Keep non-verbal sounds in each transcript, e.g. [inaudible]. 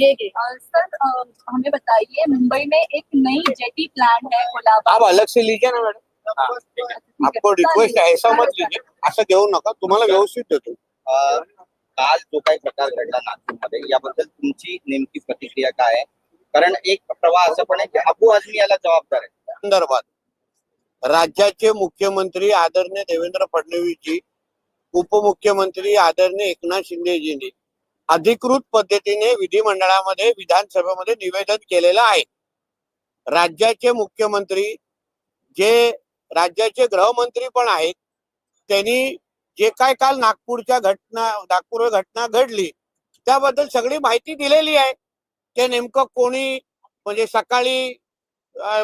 ये ये अ, सर अ, हमें बताइए मुंबई में एक नई जेटी प्लान है कोलाबा आप अलग से लीजिए ना मॅडम। आपको रिक्वेस्ट आहे ऐसा मत लीजिए असं देऊ नका तुम्हाला व्यवस्थित देतो। काल जो काही प्रकार घडला नागपूरमध्ये याबद्दल तुमची नेमकी प्रतिक्रिया काय आहे? कारण एक प्रवाह असं पण आहे की अबू आझमी याला जबाबदार आहे. संदर्भात राज्याचे मुख्यमंत्री आदरणीय देवेंद्र फडणवीसजी उपमुख्यमंत्री आदरणीय एकनाथ शिंदेजींनी अधिकृत पद्धतीने विधिमंडळामध्ये विधानसभेमध्ये निवेदन केलेलं आहे. राज्याचे मुख्यमंत्री जे राज्याचे गृहमंत्री पण आहेत त्यांनी जे काय काल नागपूरच्या घटना नागपूर घटना घडली त्याबद्दल सगळी माहिती दिलेली आहे. ते नेमकं कोणी म्हणजे सकाळी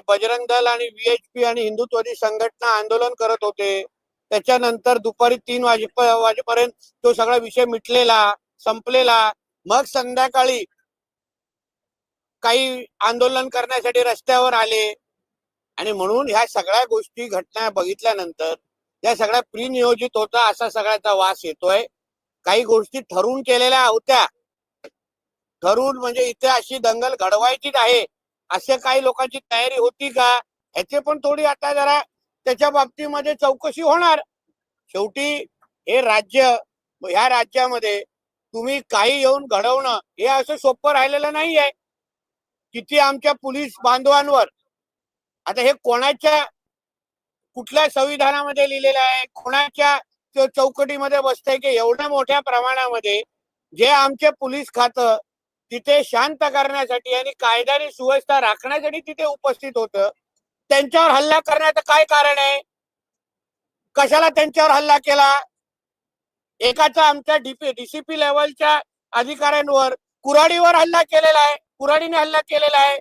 बजरंग दल आणि व्हीएचपी आणि हिंदुत्वादी संघटना आंदोलन करत होते. त्याच्यानंतर दुपारी तीन वाजे वाजेपर्यंत तो सगळा विषय मिटलेला. संपलेला. मग संध्याकाळी काही आंदोलन करण्यासाठी रस्त्यावर आले. आणि म्हणून ह्या सगळ्या गोष्टी घटना बघितल्यानंतर या सगळ्या प्रिनियोजित होता असा सगळ्याचा वास येतोय. काही गोष्टी ठरवून केलेल्या होत्या. ठरवून म्हणजे इथे अशी दंगल घडवायचीच आहे असे काही लोकांची तयारी होती का? ह्याचे पण थोडी आता जरा त्याच्या बाबतीमध्ये चौकशी होणार. शेवटी हे राज्य ह्या राज्यामध्ये तुम्ही काही येऊन घडवणं हे असं सोपं राहिलेलं नाही आहे किती आमच्या पोलीस बांधवांवर. आता हे कोणाच्या कुठल्या संविधानामध्ये लिहिलेलं आहे? कोणाच्या चौकटीमध्ये बसतंय की एवढ्या मोठ्या प्रमाणामध्ये जे आमचे पोलीस खातं तिथे शांत करण्यासाठी आणि कायद्याने सुव्यवस्था राखण्यासाठी तिथे उपस्थित होतं त्यांच्यावर हल्ला करण्याचं काय कारण आहे? कशाला त्यांच्यावर हल्ला केला? एकाचा आमच्या डीपी डीसीपी लेवलच्या अधिकाऱ्यांवर कुराडीवर हल्ला केलेला आहे. कुराडीने हल्ला केलेला आहे.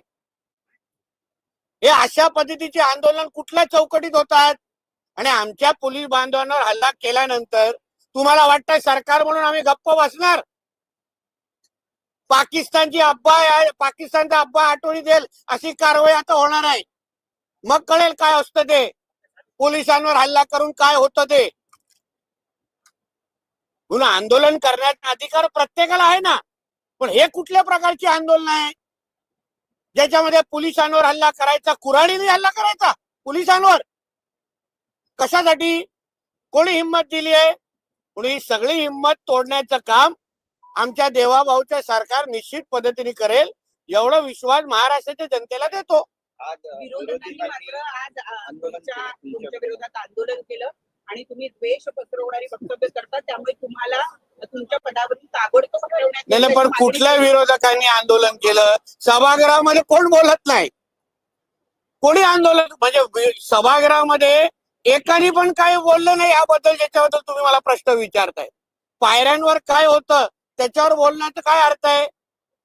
हे अशा पद्धतीचे आंदोलन कुठल्या चौकटीत होतात? आणि आमच्या पोलीस बांधवांवर हल्ला केल्यानंतर तुम्हाला वाटतं सरकार म्हणून आम्ही गप्प बसणार? पाकिस्तानची अब्बा पाकिस्तानचा अब्बा आठवणी देईल अशी कारवाई आता होणार आहे. मग कळेल काय असतं ते. पोलिसांवर हल्ला करून काय होतं ते. म्हणून आंदोलन करण्याचा अधिकार प्रत्येकाला आहे ना. पण हे कुठल्या प्रकारचे आंदोलन आहे? ज्याच्यामध्ये पोलिसांवर हल्ला करायचा कुऱ्हाडीने हल्ला करायचा पोलिसांवर? कशासाठी? कोणी हिंमत दिली आहे? म्हणून ही सगळी हिंमत तोडण्याचं काम आमच्या देवाभाऊचं सरकार निश्चित पद्धतीने करेल एवढा विश्वास महाराष्ट्राच्या जनतेला देतो. आज विरोधकांनी मात्र आज तुमच्या विरोधात आंदोलन केलं. आणि तुम्ही द्वेष पसरवणारी वक्तव्य करता त्यामुळे तुम्हाला तुमच्या पदावरून ताबडतोब नाही पण कुठल्या. विरोधकांनी आंदोलन केलं? सभागृहामध्ये कोण बोलत नाही? कोणी आंदोलन म्हणजे वि- सभागृहामध्ये एकाने पण काय बोललं नाही याबद्दल ज्याच्याबद्दल तुम्ही मला प्रश्न विचारताय. पायऱ्यांवर काय होतं? त्याच्यावर बोलण्याचा काय अर्थ आहे?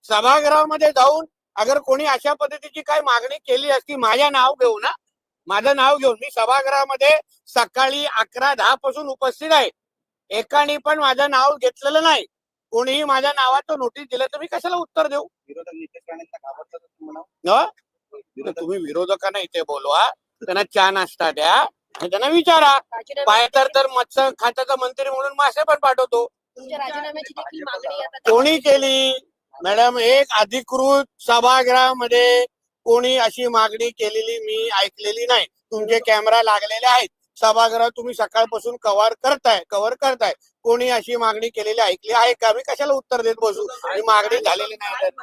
सभागृहामध्ये जाऊन अगर कोणी अशा पद्धतीची काय मागणी केली असती माझ्या नाव घेऊ ना? माझं नाव घेऊन मी सभागृहामध्ये सकाळी अकरा दहा पासून उपस्थित आहे. एकाने पण माझं नाव घेतलेलं नाही. कोणीही माझ्या नावाचं नोटीस दिलं तर मी कशाला उत्तर देऊ? तुम्ही विरोधकांना इथे बोलवा. त्यांना चहा नाश्ता द्या आणि त्यांना विचारा. पाहिजे तर मत्स्य खात्याचा मंत्री म्हणून मासे पण पाठवतो. तुमच्या राजीनाम्याची देखील मागणी आता कोणी केली? मॅडम एक अधिकृत सभागृहामध्ये कोणी अशी मागणी केलेली मी ऐकलेली नाही. तुमचे कॅमेरा लागलेले आहेत. सभागृह तुम्ही सकाळपासून कव्हर करताय कव्हर करताय. कोणी अशी मागणी केलेली ऐकली आहे का? मी कशाला उत्तर देत बसू? ही मागणी झालेली नाही. आणि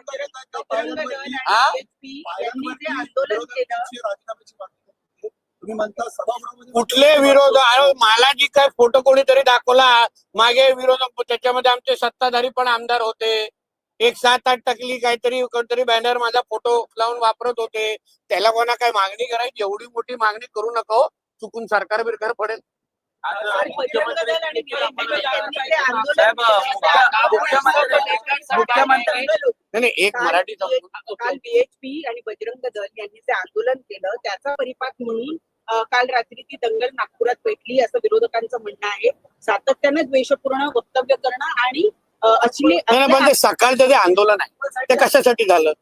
कुठले विरोध? मला जी काय फोटो कोणीतरी दाखवला मागे विरोधक त्याच्यामध्ये आमचे सत्ताधारी पण आमदार होते. एक सात आठ टकली काहीतरी कोणतरी बॅनर माझा फोटो लावून वापरत होते. त्याला कोणा काय मागणी करायची? एवढी मोठी मागणी करू नका हो. चुकून सरकार बिरकार पडेल. मुख्यमंत्री- नाही, नाही एक मराठी काल बीएचपी आणि बजरंग दल यांनी जे आंदोलन केलं त्याचा परिपाक म्हणून अ, काल रात्री ती दंगल नागपुरात पेटली असं विरोधकांचं म्हणणं आहे. सातत्यानं द्वेषपूर्ण वक्तव्य करणं आणि नाही पण ते सकाळचं ते आंदोलन आहे ते कशासाठी झालं?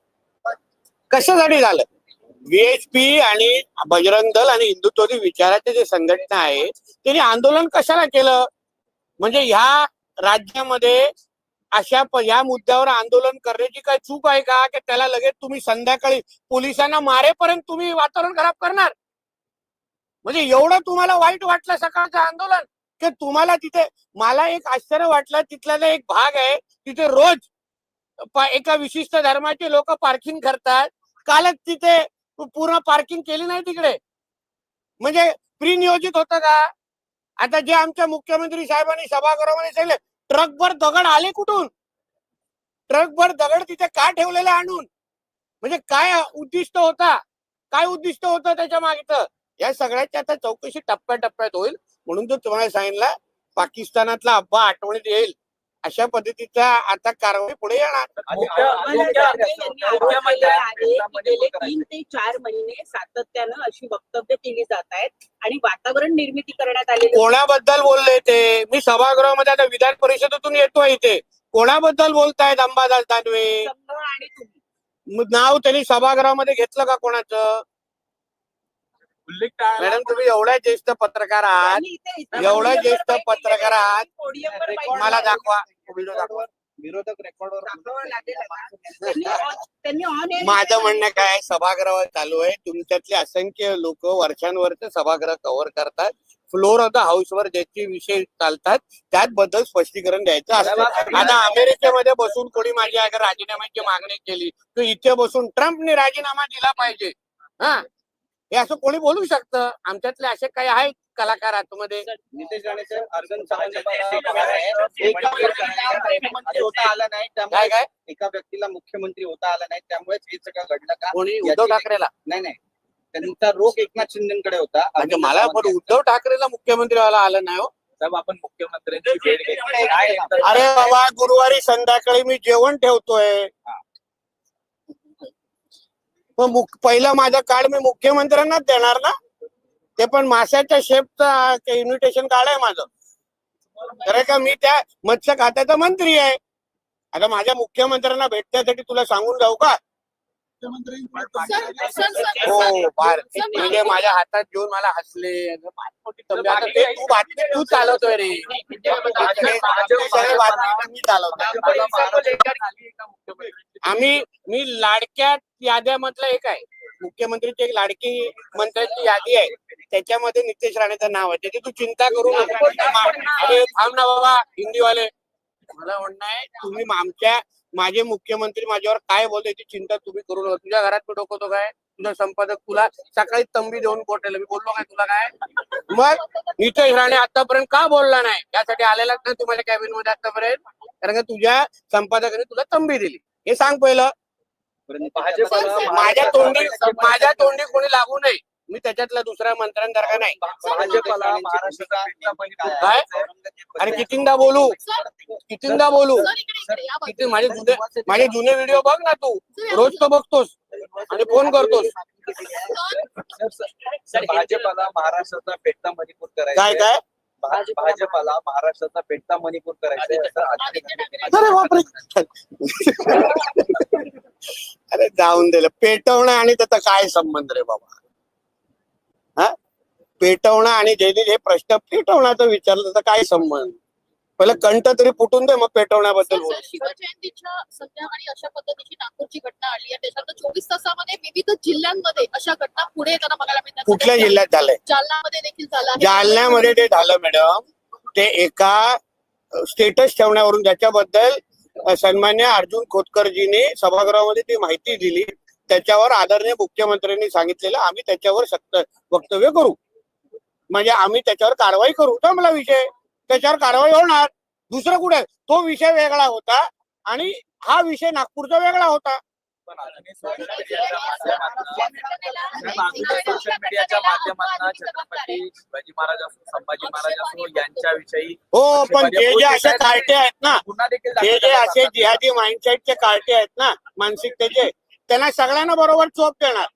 कशासाठी झालं? व्हीएचपी आणि बजरंग दल आणि हिंदुत्वदी विचाराचे जे संघटना आहे त्यांनी आंदोलन कशाला केलं? म्हणजे ह्या राज्यामध्ये अशा या मुद्द्यावर आंदोलन करण्याची काय चूक आहे का? की त्याला लगेच तुम्ही संध्याकाळी पोलिसांना मारेपर्यंत तुम्ही वातावरण खराब करणार? म्हणजे एवढं तुम्हाला वाईट वाटलं सकाळचं आंदोलन? की तुम्हाला तिथे मला एक आश्चर्य वाटलं तिथला एक भाग आहे तिथे रोज एका विशिष्ट धर्माचे लोक पार्किंग करतात. कालच तिथे पूर्ण पार्किंग केली नाही तिकडे. म्हणजे प्री नियोजित होतं का? आता जे आमच्या मुख्यमंत्री साहेबांनी सभागृहामध्ये सांगितले ट्रकभर दगड आले कुठून? ट्रकभर दगड तिथे का ठेवलेले आणून? म्हणजे काय उद्दिष्ट होता? काय उद्दिष्ट होतं त्याच्या मागचं? या सगळ्याची आता चौकशी टप्प्याटप्प्यात होईल. म्हणून तो तुम्हाला सांगितलं पाकिस्तानातला अब्बा आठवणीत येईल. अशा पद्धतीचा आता कारवाई पुढे तीन ते चार महिने सातत्यानं अशी वक्तव्य केली जात आहेत आणि वातावरण निर्मिती करण्यात आहे. कोणाबद्दल बोलले ते? मी सभागृहामध्ये आता विधान परिषदेतून येतोय इथे. कोणाबद्दल बोलतायत अंबादास दानवे? संघ आणि तुम्ही. मग नाव त्यांनी सभागृहामध्ये घेतलं का कोणाचं? उल्लेख टाळला. मॅडम तुम्ही एवढ्या ज्येष्ठ पत्रकार आहात त्यांनी इथे- इथे एवढा podium वर ज्येष्ठ पत्रकार आहात. मला दाखवा. व्हिडिओ दाखवा. विरोधक रेकॉर्डवर [laughs] माझं म्हणणं काय सभागृह चालू आहे. तुमच्यातले असंख्य लोक वर्षांवरचे सभागृह कव्हर करतात. फ्लोर ऑफ द हाऊस वर ज्याचे विषय चालतात त्याबद्दल स्पष्टीकरण द्यायचं असतं. आता अमेरिकेमध्ये बसून कोणी माझी अगर राजीनाम्याची मागणी केली तर इथे बसून ट्रम्पने राजीनामा दिला पाहिजे. हा? हे असं कोणी बोलू शकतं? आमच्यातले असे काही आहेत कलाकार आतमध्ये? नितेश राणेचं अर्जन एका व्यक्तीला मुख्यमंत्री होता आला नाही काय त्यामुळे काय? एका व्यक्तीला मुख्यमंत्री होता आला नाही त्यामुळेच हे सगळं घडलं का? कोणी? याची- उद्धव ठाकरेला? नाही नाही. त्यांचा रोख एकनाथ शिंदेकडे होता. म्हणजे मला पण उद्धव ठाकरेला मुख्यमंत्री व्हायला आलं नाही हो. साहेब आपण मुख्यमंत्र्यांची भेट घेतली. काय नेमकं- अरे बाबा गुरुवारी संध्याकाळी मी जेवण ठेवतोय. मग पहिलं माझं कार्ड मी मुख्यमंत्र्यांनाच देणार ना? ते पण माशाच्या शेपचं इन्व्हिटेशन कार्ड आहे माझं. खरं का मी त्या मत्स्य खात्याचा मंत्री आहे. आता माझ्या मुख्यमंत्र्यांना भेटण्यासाठी तुला सांगून जाऊ का? हो माझ्या हातात घेऊन मला हसले. आता ते तू बातमी तू चालवतोय रे. सगळे बातमी मी आम्ही मी लाडक्या याद्यामधलं एक आहे. मुख्यमंत्रीची एक लाडकी मंत्र्यांची यादी आहे. त्याच्यामध्ये नितेश राणेचं नाव आहे. त्याची तू चिंता करू नको थांब ना बाबा हिंदीवाले. मला म्हणणं आहे तुम्ही आमच्या माझे मुख्यमंत्री माझ्यावर काय बोलतो याची चिंता तुम्ही करू नका. तुझ्या घरात मी डोकवतो काय? तुझा संपादक तुला सकाळी तंबी देऊन बोटेल मी बोललो काय तुला काय? मग नितेश राणे आतापर्यंत का बोलला नाही? यासाठी आलेलाच नाही तुम्हाला कॅबिनमध्ये आतापर्यंत. कारण का तुझ्या संपादकाने तुला तंबी दिली. हे सांग पहिलं. माझ्या तोंडी माझ्या तोंडी कोणी लागू नये. मी त्याच्यातला दुसऱ्या मंत्र्यांसारखा नाही? पेटला काय? अरे कितींदा बोलू? कितींदा बोलू. किती माझे जुने माझे जुने व्हिडिओ बघ ना तू. रोज तो बघतोस. आणि फोन करतोस. सर भाजपला महाराष्ट्राचा पेटता मणिपूर करायचा काय काय? भाज- भाजपला महाराष्ट्राचा पेटता मणिपूर करायचा अरे बापरे. अरे जाऊन दिलं पेटवणं आणि त्याचा काय संबंध रे बाबा? हा? पेटवणं आणि जयदीप हे प्रश्न पेटवण्याचा विचारलं तर काय संबंध? पहिलं कंठ तरी फुटून दे मग पेटवण्याबद्दल बोल. शिवजयंतीच्या संध्याकाळी अशा पद्धतीची नागपूरची घटना आली आहे. त्याच्यानंतर चोवीस तासामध्ये विविध जिल्ह्यांमध्ये अशा घटना पुढे येताना बघायला मिळतात कुठल्या जिल्ह्यात झालंय? देखील झाला. जालन्यामध्ये ते झालं मॅडम ते एका स्टेटस ठेवण्यावरून ज्याच्याबद्दल सन्मान्य अर्जुन खोतकरजीने सभागृहामध्ये ती माहिती दिली. त्याच्यावर आदरणीय मुख्यमंत्र्यांनी सांगितलेलं आम्ही त्याच्यावर सक्त वक्तव्य करू. म्हणजे आम्ही त्याच्यावर कारवाई करू. संपला विषय. त्याच्यावर कारवाई होणार. दुसरं कुठे? तो विषय वेगळा होता आणि हा विषय नागपूरचा वेगळा होता. सोशल मीडियाच्या माध्यमातून छत्रपती शिवाजी महाराज असो संभाजी महाराज असो यांच्याविषयी हो पण जे जे असे कार्टे आहेत ना पुन्हा देखील जे जे असे जिहादी माइंडसेटचे कार्टे आहेत ना मानसिकतेचे त्यांना सगळ्यांना बरोबर चोप देणार.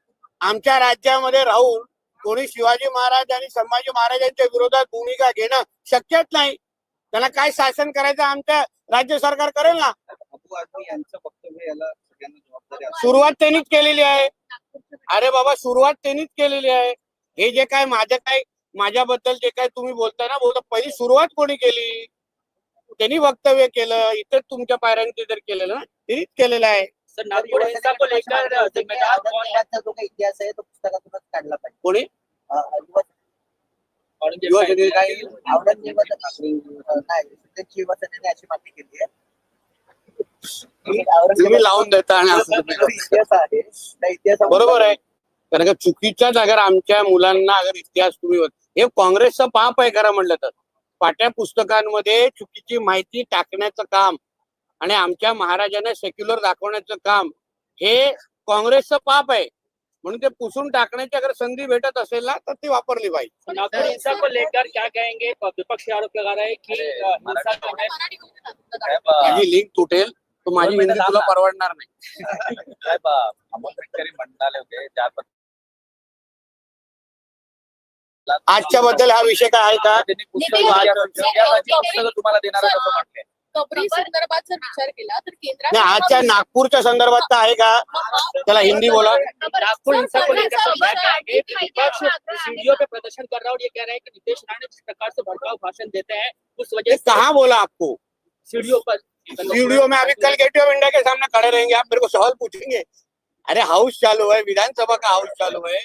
आमच्या राज्यामध्ये राहून कोणी शिवाजी महाराज आणि संभाजी महाराजांच्या विरोधात भूमिका घेणं शक्यच नाही. त्यांना काय शासन करायचं आमच्या राज्य सरकार करेल ना? सुरुवात त्यांनीच केलेली आहे. अरे बाबा सुरुवात त्यांनीच केलेली आहे. हे जे काय माझ्या काय माझ्याबद्दल जे काय तुम्ही बोलताय ना बोलता पहिली सुरुवात कोणी केली? त्यांनी वक्तव्य केलं इथं तुमच्या पायऱ्यांचे जर केलेलं ना? त्यांनीच केलेलं आहे. नागपुर हिंसा को लेकर जिम्मेदार जो काही इतिहास आहे तो पुस्तकातूनच काढला पाहिजे. कोणी? अं, युवा- युवा नाही अशी मागणी केली आहे. की तुम्ही लावून देता आणि असं तुम्ही जो करता. इतिहास आहे त्या इतिहासा बरोबर आहे. कारण का चुकीच्याच अगर आमच्या मुलांना अगर इतिहास तुम्ही हे काँग्रेसचं पाप आहे खरं म्हणलं तर. पाट्या पुस्तकांमध्ये चुकीची माहिती टाकण्याचं काम आणि आमच्या महाराजांना सेक्युलर दाखवण्याचं काम हे काँग्रेसचं पाप आहे. म्हणून ते पुसून टाकण्याची अगर संधी भेटत असेल ना तर ती वापरली पाहिजे. नागपुर हिंसा को लेकर क्या कहेंगे? विपक्ष आरोप लगा रहा है कि है। माझी लिंक तुटेल तर माझी हिंदी मिनिटं तुला. परवडणार नाही. साहेब अं, अमोल मिटकरी म्हणाले होते त्या आजच्या बद्दल हा विषय काय आहे का? तुम्हाला देणार कबरी संदर्भात जर विचार केला तर केंद्रात नाही आजच्या नागपूरच्या संदर्भात तर आहे का? त्याला हिंदी बोला. नागपुर हिंसा को लेकर तो कि विपक्ष सीढ़ियों पे प्रदर्शन कर रहा है और ये कह रहा है कि नीतीश राणे जिस प्रकार से भड़काऊ भाषण देते हैं उस वजह से कहाँ बोला आपको? सीढ़ियों पर वीडियो में अभी कल गेटवे ऑफ़ इंडिया के सामने खड़े रहेंगे आप मेरे को सवाल पूछेंगे? अरे हाउस चालू है विधानसभा का हाउस चालू है।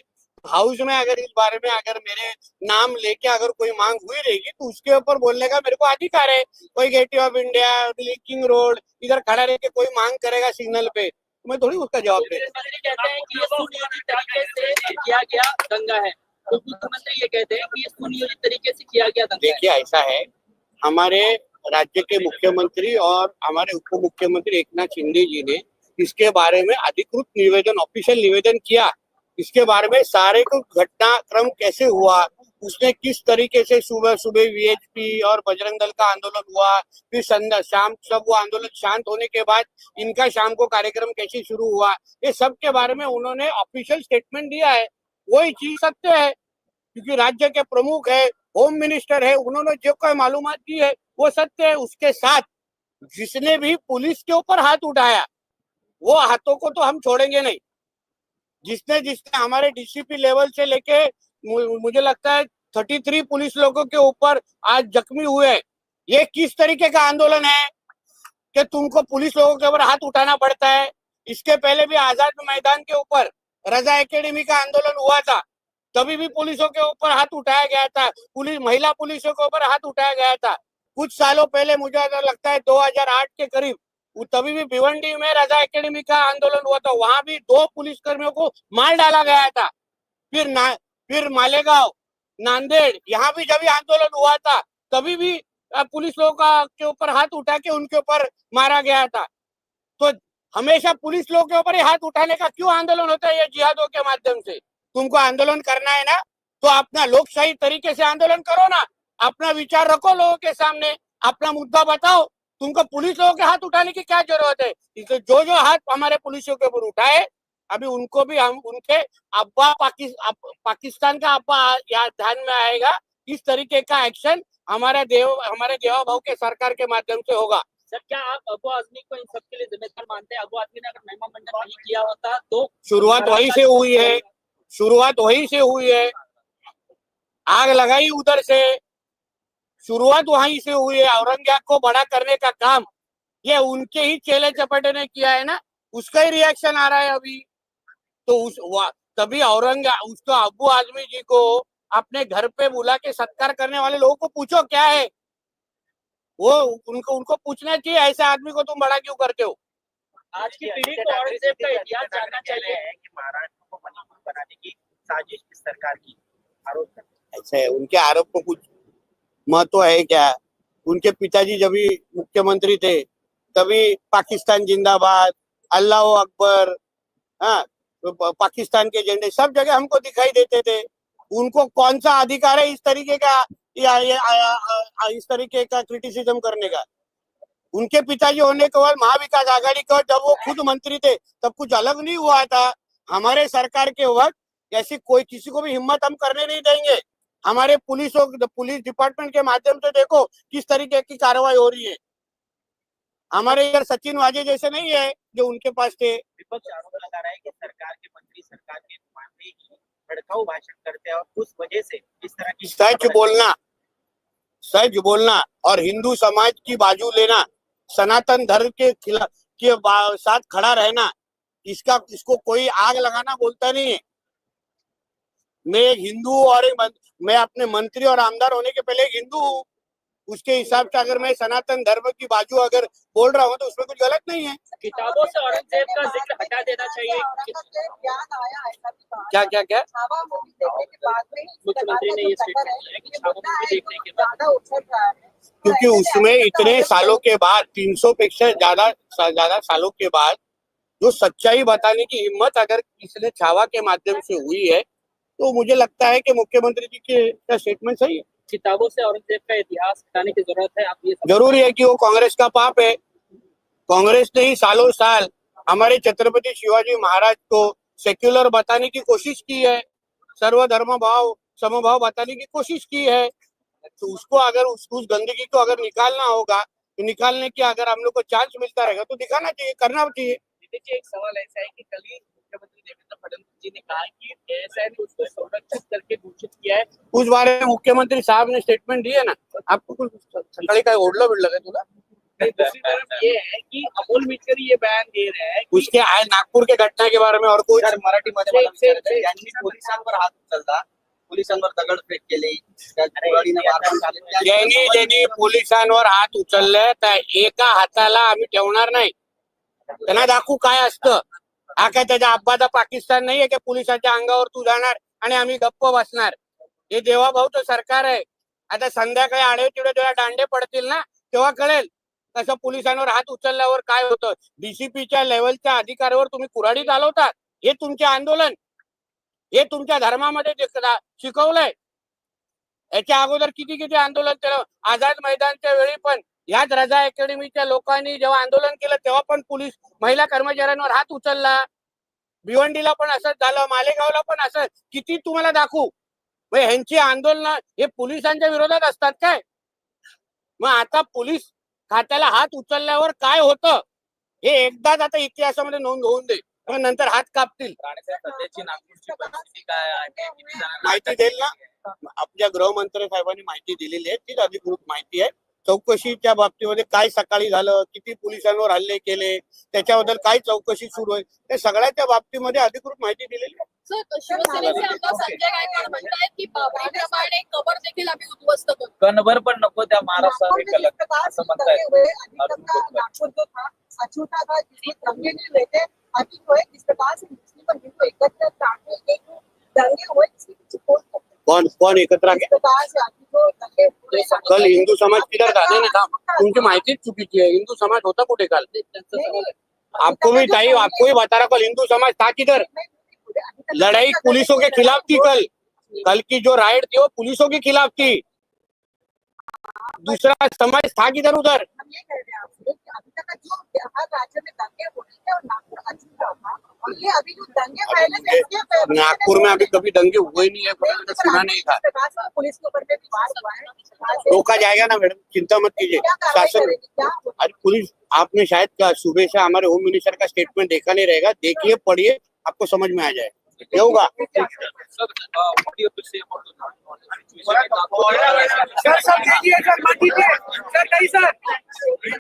हाउस में अगर इस बारे में अगर मेरे नाम लेके अगर कोई मांग हुई रहेगी तो उसके ऊपर बोलने का मेरे को अधिकार है। कोई gateway of India linking road इधर खड़ा रह के कोई मांग करेगा सिग्नल पे तो मैं थोड़ी उसका जवाब दे हैं किया गया दंगा है। मुख्यमंत्री ये कहते हैं कि सुनियोजित तरीके से किया गया दंगा देखिए ऐसा है हमारे राज्य के मुख्यमंत्री और हमारे उप मुख्यमंत्री एक नाथ शिंदे जी ने इसके बारे में अधिकृत निवेदन ऑफिशियल निवेदन किया। इसके बारे में सारे को घटनाक्रम कैसे हुआ? उसने किस तरीके से सुबह सुबह वीएचपी और बजरंग दल का आंदोलन हुआ? फिर संध्या शाम सब वो आंदोलन शांत होने के बाद इनका शाम को कार्यक्रम कैसे शुरू हुआ? ये सब के बारे में उन्होंने ऑफिशियल स्टेटमेंट दिया है। वही चीज़ सत्य है, क्योंकि राज्य के प्रमुख है होम मिनिस्टर है, उन्होंने जो कोई मालूम दी है, वो सत्य है। उसके साथ जिसने भी पुलिस के ऊपर हाथ उठाया, वो हाथों को तो हम छोड़ेंगे नहीं। जिसने जिसने हमारे डीसीपी लेवल से लेके मुझे लगता है थर्टी थ्री पुलिस लोगों के ऊपर आज जख्मी हुए ये किस तरीके का आंदोलन है कि तुमको पुलिस लोगों के ऊपर हाथ उठाना पड़ता है? इसके पहले भी आज़ाद मैदान के ऊपर रजा एकेडमी का आंदोलन हुआ था। तभी भी पुलिसों के ऊपर हाथ उठाया गया था। पुलिस, महिला पुलिसों के ऊपर हाथ उठाया गया था। कुछ सालों पहले मुझे लगता है 2008 के करीब तभी भी भिवंडी में रजा एकेडमी का आंदोलन हुआ था, वहाँ भी दो पुलिस कर्मियों को मार डाला गया था। फिर ना, फिर मालेगांव, नांदेड़, यहाँ भी जब आंदोलन हुआ था, तभी भी पुलिस लोगों का, के ऊपर हाथ उठा के उनके ऊपर मारा गया था। तो हमेशा पुलिस लोगों के ऊपर हाथ उठाने का क्यों आंदोलन होता है ये जिहादों के माध्यम से? तुमको आंदोलन करना है ना तो अपना लोकशाही तरीके से आंदोलन करो ना, अपना विचार रखो लोगों के सामने, अपना मुद्दा बताओ तुमको पुलिस लोगों के हाथ उठाने की क्या ज़रूरत है? इसलिए जो जो हाथ हमारे पुलिसों के ऊपर उठाए अभी उनको भी हम उनके अब्बा पाकिस, अप, पाकिस्तान का अब्बा यहाँ ध्यान में आएगा। इस तरीके का एक्शन हमारे देव हमारे देवा भाव के सरकार के माध्यम से होगा। सर क्या आप अबू आजमी को इन सबके लिए जिम्मेदार मानते हैं? अबू आजमी ने अगर महिमा मंडन नहीं किया होता तो शुरुआत वही से हुई है। शुरुआत वही से हुई है। आग लगाई उधर से। शुरुआत वहीं से हुई है। औरंगज़ेब को बड़ा करने का काम। ये उनके ही चेले चपटे ने किया है ना? उसका ही रिएक्शन आ रहा है अभी। तो उस तभी औरंगज़ेब उसको अबू आजमी जी को अपने घर पे बुला के सत्कार करने वाले लोगों को पूछो क्या है? वो उनको उनको पूछना चाहिए ऐसे आदमी को तुम बड़ा क्यों करते हो? आज की पीढ़ी को औरंगज़ेब का इतिहास जानना चाहिए। कि महाराष्ट्र को मज़बूत बनाने की साजिश सरकार की आरोप ऐसा है उनके आरोप को कुछ महत्व है क्या? उनके पिताजी जब भी मुख्यमंत्री थे तभी पाकिस्तान जिंदाबाद अल्लाह अकबर हाँ तो पाकिस्तान के झंडे सब जगह हमको दिखाई देते थे। उनको कौन सा अधिकार है इस तरीके का या, या, इस तरीके का क्रिटिसिज्म करने का? उनके पिताजी होने के बाद महाविकास आघाड़ी का जब वो खुद मंत्री थे तब कुछ अलग नहीं हुआ था। हमारे सरकार के वक्त ऐसी कोई किसी को भी हिम्मत हम करने नहीं देंगे। हमारे पुलिसों पुलिस डिपार्टमेंट के माध्यम से देखो किस तरीके की कार्रवाई हो रही है। हमारे इधर सचिन वाजे जैसे नहीं है जो उनके पास थे। विपक्ष आरोप लगा रहा है कि सरकार के मंत्री सरकार के ही भड़काऊ भाषण करते हैं और उस वजह से इस तरह की सच बोलना सच बोलना और हिंदू समाज की बाजू लेना सनातन धर्म के खिलाफ के साथ खड़ा रहना इसका इसको कोई आग लगाना बोलता नहीं है। मैं एक हिंदू और एक मं- मैं अपने मंत्री और आमदार होने के पहले एक हिंदू हूँ। उसके हिसाब से अगर मैं सनातन धर्म की बाजू अगर बोल रहा हूँ तो उसमें कुछ गलत नहीं है। किताबों से औरंगज़ेब का ज़िक्र हटा देना चाहिए। भी कहा क्या क्या क्या? छावा मूवी देखने के बाद में मुख्यमंत्री ने ये देखने के बाद क्योंकि उसमें इतने सालों के बाद 300 पेक्षा ज़्यादा ज़्यादा सालों के बाद जो सच्चाई बताने की हिम्मत अगर किसी छावा के माध्यम से हुई है तो मुझे लगता है कि मुख्यमंत्री जी के का स्टेटमेंट सही है। किताबों से औरंगज़ेब का इतिहास हटाने की ज़रूरत है आप ये ज़रूरी है कि वो कांग्रेस का पाप है। कांग्रेस ने ही सालों साल हमारे छत्रपति शिवाजी महाराज को सेक्युलर बताने की कोशिश की है सर्वधर्म भाव समभाव बताने की कोशिश की है। तो उसको अगर उस, उस गंदगी को अगर निकालना होगा तो निकालने की अगर हम लोग को चांस मिलता रहेगा तो दिखाना चाहिए करना चाहिए। देखिए एक सवाल ऐसा है कि कल ही मुख्यमंत्री देवेंद्र फडणवीस जी ने कहा कि एएसआई ने उसको संरक्षित करके घोषित किया है। उस बारे में मुख्यमंत्री साहब ने स्टेटमेंट दिए ना। आपको कुछ सकाळी काय ओढलं बिडलं का तुला? नहीं, दूसरी तरफ ये है कि अमोल मिटकर ये बयान दे रहे हैं उसके आज नागपूर के घटना के बारे में और विचारायचं आहे, यांनी पोलिसांवर हात उचलला. पोलिसांवर दगडफेक केली. ज्यांनी ज्यांनी पोलिसांवर हात उचलले तर एका हाताला आम्ही ठेवणार नाही. त्यांना दाखवू काय असतं? हा काय त्याच्या अब्बाचा पाकिस्तान नाहीये की? पोलिसांच्या अंगावर तू जाणार आणि आम्ही गप्प बसणार. हे देवाभाऊचं सरकार आहे. आता संध्याकाळी आडे तिडे तेव्हा दांडे पडतील ना? तेव्हा कळेल कसं पोलिसांवर हात उचलल्यावर काय होतं. डीसीपीच्या लेवलच्या अधिकाऱ्यावर तुम्ही कुऱ्हाडी चालवतात हे तुमचे आंदोलन. हे तुमच्या धर्मामध्ये जे शिकवलंय. याच्या अगोदर किती किती आंदोलन केलं? आझाद मैदानच्या वेळी पण ह्याच रजा अकॅडमीच्या लोकांनी जेव्हा आंदोलन केलं तेव्हा पण पोलीस महिला कर्मचाऱ्यांवर हात उचलला. भिवंडीला पण असंच झालं मालेगावला पण असं किती तुम्हाला दाखवू? मग ह्यांची आंदोलन हे पोलिसांच्या विरोधात असतात काय? मग आता पोलीस खात्याला हात उचलल्यावर काय होतं? हे एकदाच आता इतिहासामध्ये नोंद होऊन दे. मग नंतर हात कापतील. माहिती देईल ना? आपल्या गृहमंत्री साहेबांनी माहिती दिलेली आहे. तीच अधिकृत माहिती आहे. चौकशीच्या बाबतीमध्ये काय सकाळी झालं किती पोलिसांवर हल्ले केले त्याच्याबद्दल काय चौकशी सुरू आहे त्या सगळ्याच्या बाबतीमध्ये अधिकृत माहिती दिलेली आहे. सर शिवसेनेचे आमदार संजय गायकवाड म्हणतायत की बाबरीप्रमाणे कबर देखील आम्ही उद्ध्वस्त करू. कणभर पण नको त्या महाराष्ट्रात अभी जो है जिस प्रकार से मुस्लिम और हिंदू एकत्र हुए कौन कौन एकत्र हुए कल हिंदू समाज किधर था नहीं था तुमची माहितीच चुकीची आहे हिंदू समाज होता कुठे काल. आपको भी टाइम आपको ही बता रहा कल हिंदू समाज था किधर? लड़ाई पुलिसों के खिलाफ थी कल। कल की जो राइड थी वो पुलिसों के खिलाफ थी। दूसरा समाज था किधर उधर? हम ये कह रहे हैं आपसे कि अभी तक का जो हर राज्य में दंगे हो रहे थे और नागपुर अछूता था और ये अभी जो दंगे फैले थे इसके नागपुर में अभी कभी दंगे हुए नहीं है मैंने सुना नहीं था। जिस प्रकार से पुलिस के ऊपर में भी वार हुआ है। जिस प्रकार से- रोका जाएगा ना मैडम चिंता मत कीजिए। क्या कार्रवाई शासन करेगी? क्या अरे पुलिस आपने शायद का सुबह से हमारे होम मिनिस्टर का स्टेटमेंट देखा नहीं रहेगा देखिए पढ़िए आपको समझ में आ जाए। ये होगा। सर, अ, मोदी और दुसरे सिच्युएशन सर सर भेजिए सर मत कीजिए सर नहीं सर।